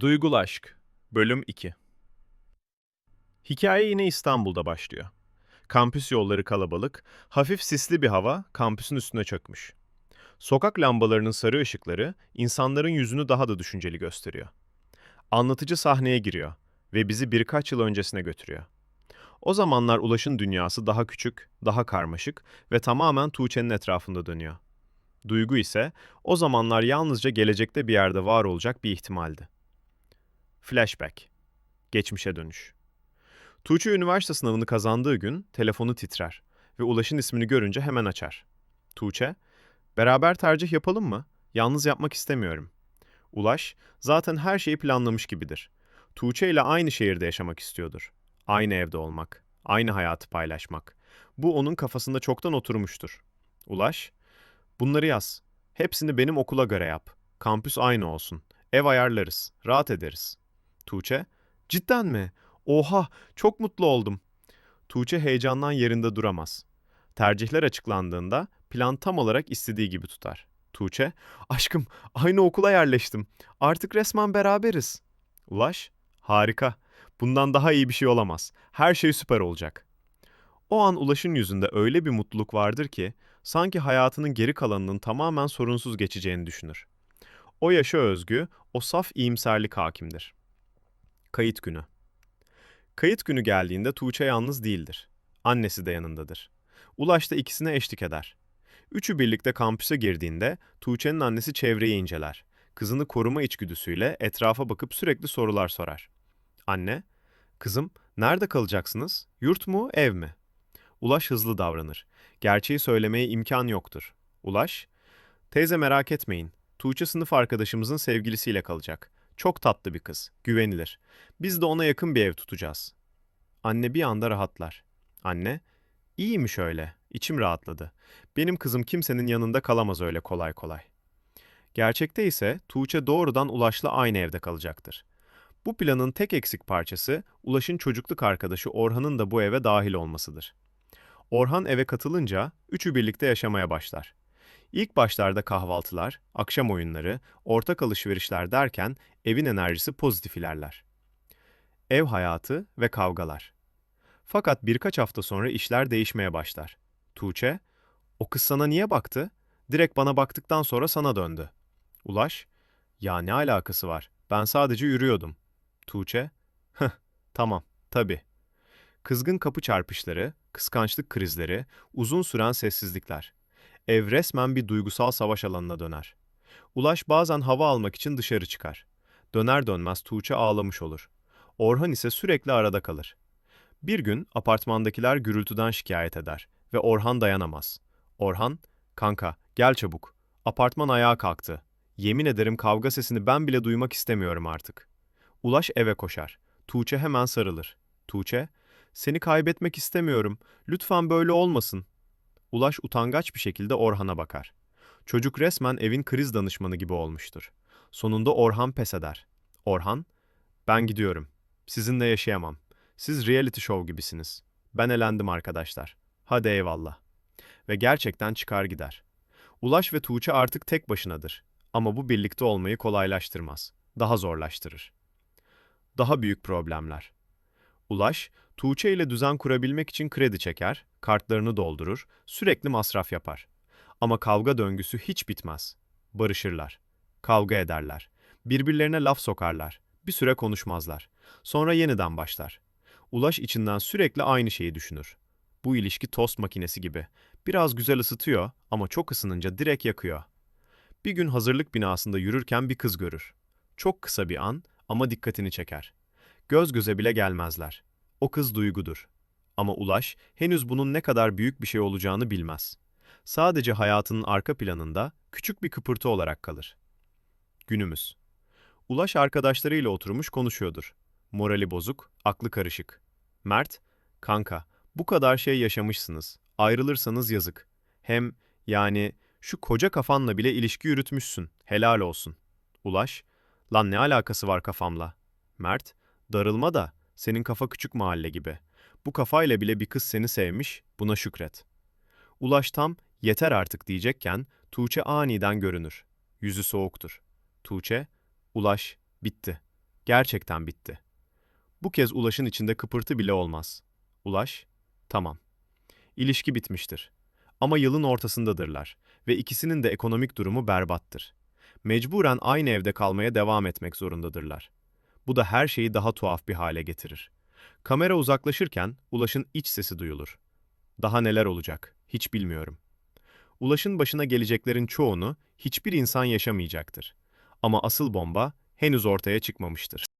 Duygulu Aşk Bölüm 2 Hikaye yine İstanbul'da başlıyor. Kampüs yolları kalabalık, hafif sisli bir hava kampüsün üstüne çökmüş. Sokak lambalarının sarı ışıkları insanların yüzünü daha da düşünceli gösteriyor. Anlatıcı sahneye giriyor ve bizi birkaç yıl öncesine götürüyor. O zamanlar Ulaş'ın dünyası daha küçük, daha karmaşık ve tamamen Tuğçe'nin etrafında dönüyor. Duygu ise o zamanlar yalnızca gelecekte bir yerde var olacak bir ihtimaldi. Flashback. Geçmişe dönüş. Tuğçe üniversite sınavını kazandığı gün telefonu titrer ve Ulaş'ın ismini görünce hemen açar. Tuğçe, beraber tercih yapalım mı? Yalnız yapmak istemiyorum. Ulaş, zaten her şeyi planlamış gibidir. Tuğçe ile aynı şehirde yaşamak istiyordur. Aynı evde olmak, aynı hayatı paylaşmak. Bu onun kafasında çoktan oturmuştur. Ulaş, bunları yaz. Hepsini benim okula göre yap. Kampüs aynı olsun. Ev ayarlarız, rahat ederiz. Tuğçe, cidden mi? Oha, çok mutlu oldum. Tuğçe heyecandan yerinde duramaz. Tercihler açıklandığında plan tam olarak istediği gibi tutar. Tuğçe, aşkım aynı okula yerleştim. Artık resmen beraberiz. Ulaş, harika. Bundan daha iyi bir şey olamaz. Her şey süper olacak. O an Ulaş'ın yüzünde öyle bir mutluluk vardır ki sanki hayatının geri kalanının tamamen sorunsuz geçeceğini düşünür. O yaşa özgü, o saf iyimserlik hakimdir. Kayıt günü. Kayıt günü geldiğinde Tuğçe yalnız değildir. Annesi de yanındadır. Ulaş da ikisine eşlik eder. Üçü birlikte kampüse girdiğinde Tuğçe'nin annesi çevreyi inceler. Kızını koruma içgüdüsüyle etrafa bakıp sürekli sorular sorar. Anne, kızım nerede kalacaksınız? Yurt mu, ev mi? Ulaş hızlı davranır. Gerçeği söylemeye imkan yoktur. Ulaş, teyze merak etmeyin. Tuğçe sınıf arkadaşımızın sevgilisiyle kalacak. Çok tatlı bir kız, güvenilir. Biz de ona yakın bir ev tutacağız. Anne bir anda rahatlar. Anne, iyiymiş öyle. İçim rahatladı. Benim kızım kimsenin yanında kalamaz öyle kolay kolay. Gerçekte ise Tuğçe doğrudan Ulaş'la aynı evde kalacaktır. Bu planın tek eksik parçası Ulaş'ın çocukluk arkadaşı Orhan'ın da bu eve dahil olmasıdır. Orhan eve katılınca üçü birlikte yaşamaya başlar. İlk başlarda kahvaltılar, akşam oyunları, ortak alışverişler derken evin enerjisi pozitif ilerler. Ev hayatı ve kavgalar. Fakat birkaç hafta sonra işler değişmeye başlar. Tuğçe, o kız sana niye baktı? Direkt bana baktıktan sonra sana döndü. Ulaş, ya ne alakası var? Ben sadece yürüyordum. Tuğçe, hıh, tamam, tabii. Kızgın kapı çarpışları, kıskançlık krizleri, uzun süren sessizlikler. Ev resmen bir duygusal savaş alanına döner. Ulaş bazen hava almak için dışarı çıkar. Döner dönmez Tuğçe ağlamış olur. Orhan ise sürekli arada kalır. Bir gün apartmandakiler gürültüden şikayet eder ve Orhan dayanamaz. Orhan, kanka gel çabuk. Apartman ayağa kalktı. Yemin ederim kavga sesini ben bile duymak istemiyorum artık. Ulaş eve koşar. Tuğçe hemen sarılır. Tuğçe, seni kaybetmek istemiyorum. Lütfen böyle olmasın. Ulaş utangaç bir şekilde Orhan'a bakar. Çocuk resmen evin kriz danışmanı gibi olmuştur. Sonunda Orhan pes eder. Orhan, ben gidiyorum. Sizinle yaşayamam. Siz reality show gibisiniz. Ben elendim arkadaşlar. Hadi eyvallah. Ve gerçekten çıkar gider. Ulaş ve Tuğçe artık tek başınadır. Ama bu birlikte olmayı kolaylaştırmaz. Daha zorlaştırır. Daha büyük problemler. Ulaş, Tuğçe ile düzen kurabilmek için kredi çeker, kartlarını doldurur, sürekli masraf yapar. Ama kavga döngüsü hiç bitmez. Barışırlar. Kavga ederler. Birbirlerine laf sokarlar. Bir süre konuşmazlar. Sonra yeniden başlar. Ulaş içinden sürekli aynı şeyi düşünür. Bu ilişki tost makinesi gibi. Biraz güzel ısıtıyor ama çok ısınınca direkt yakıyor. Bir gün hazırlık binasında yürürken bir kız görür. Çok kısa bir an ama dikkatini çeker. Göz göze bile gelmezler. O kız duygudur. Ama Ulaş henüz bunun ne kadar büyük bir şey olacağını bilmez. Sadece hayatının arka planında küçük bir kıpırtı olarak kalır. Günümüz. Ulaş arkadaşlarıyla oturmuş konuşuyordur. Morali bozuk, aklı karışık. Mert, kanka, bu kadar şey yaşamışsınız. Ayrılırsanız yazık. Hem yani şu koca kafanla bile ilişki yürütmüşsün. Helal olsun. Ulaş, lan ne alakası var kafamla? Mert, darılma da senin kafa küçük mahalle gibi. Bu kafayla bile bir kız seni sevmiş, buna şükret. Ulaş tam yeter artık diyecekken Tuğçe aniden görünür. Yüzü soğuktur. Tuğçe, Ulaş, bitti. Gerçekten bitti. Bu kez Ulaş'ın içinde kıpırtı bile olmaz. Ulaş, tamam. İlişki bitmiştir. Ama yılın ortasındadırlar ve ikisinin de ekonomik durumu berbattır. Mecburen aynı evde kalmaya devam etmek zorundadırlar. Bu da her şeyi daha tuhaf bir hale getirir. Kamera uzaklaşırken Ulaş'ın iç sesi duyulur. Daha neler olacak, hiç bilmiyorum. Ulaş'ın başına geleceklerin çoğunu hiçbir insan yaşamayacaktır. Ama asıl bomba henüz ortaya çıkmamıştır.